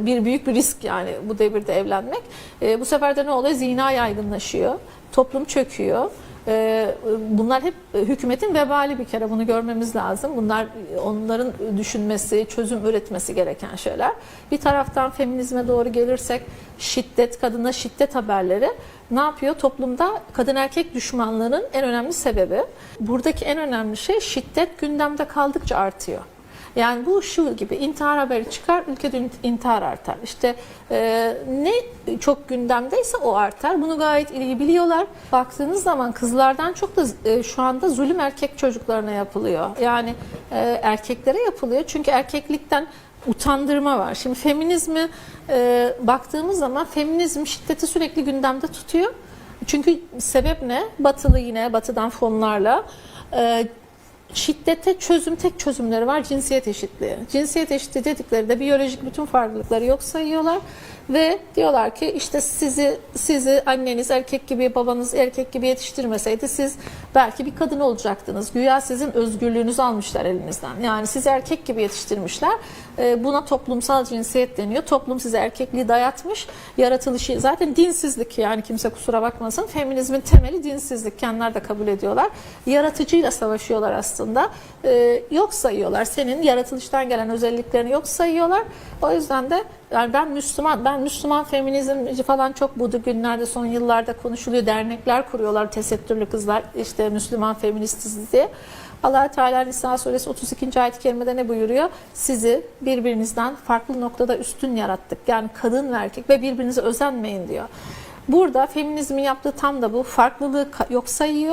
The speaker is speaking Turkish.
Bir büyük bir risk yani bu devirde evlenmek. E, bu sefer de ne oluyor? Zina yaygınlaşıyor. Toplum çöküyor. E, bunlar hep hükümetin vebali bir kere bunu görmemiz lazım. Bunlar onların düşünmesi, çözüm üretmesi gereken şeyler. Bir taraftan feminizme doğru gelirsek şiddet, kadına şiddet haberleri ne yapıyor? Toplumda kadın erkek düşmanlığının en önemli sebebi. Buradaki en önemli şey şiddet gündemde kaldıkça artıyor. Yani bu şu gibi intihar haberi çıkar, ülkede intihar artar. İşte e, ne çok gündemdeyse o artar. Bunu gayet iyi biliyorlar. Baktığınız zaman kızlardan çok da e, şu anda zulüm erkek çocuklarına yapılıyor. Yani e, erkeklere yapılıyor. Çünkü erkeklikten utandırma var. Şimdi feminizmi e, baktığımız zaman feminizm şiddeti sürekli gündemde tutuyor. Çünkü sebep ne? Batılı yine batıdan fonlarla e, şiddete çözüm tek çözümleri var cinsiyet eşitliği. Cinsiyet eşitliği dedikleri de biyolojik bütün farklılıkları yok sayıyorlar ve diyorlar ki işte sizi sizi anneniz erkek gibi babanız erkek gibi yetiştirmeseydi siz belki bir kadın olacaktınız. Güya sizin özgürlüğünüzü almışlar elinizden. Yani sizi erkek gibi yetiştirmişler. Ee, Buna toplumsal cinsiyet deniyor. Toplum size erkekliği dayatmış. Yaratılışı zaten dinsizlik yani kimse kusura bakmasın. Feminizmin temeli dinsizlik. Kendiler de kabul ediyorlar. Yaratıcıyla savaşıyorlar aslında. Ee, Yok sayıyorlar. Senin yaratılıştan gelen özelliklerini yok sayıyorlar. O yüzden de yani ben Müslüman, ben Müslüman feminizmci falan çok bu günlerde son yıllarda konuşuluyor. Dernekler kuruyorlar tesettürlü kızlar işte Müslüman feministiz diye. allah Teala Nisa suresi 32. ayet-i kerimede ne buyuruyor? Sizi birbirinizden farklı noktada üstün yarattık. Yani kadın ve erkek ve birbirinize özenmeyin diyor. Burada feminizmin yaptığı tam da bu farklılığı yok sayıyor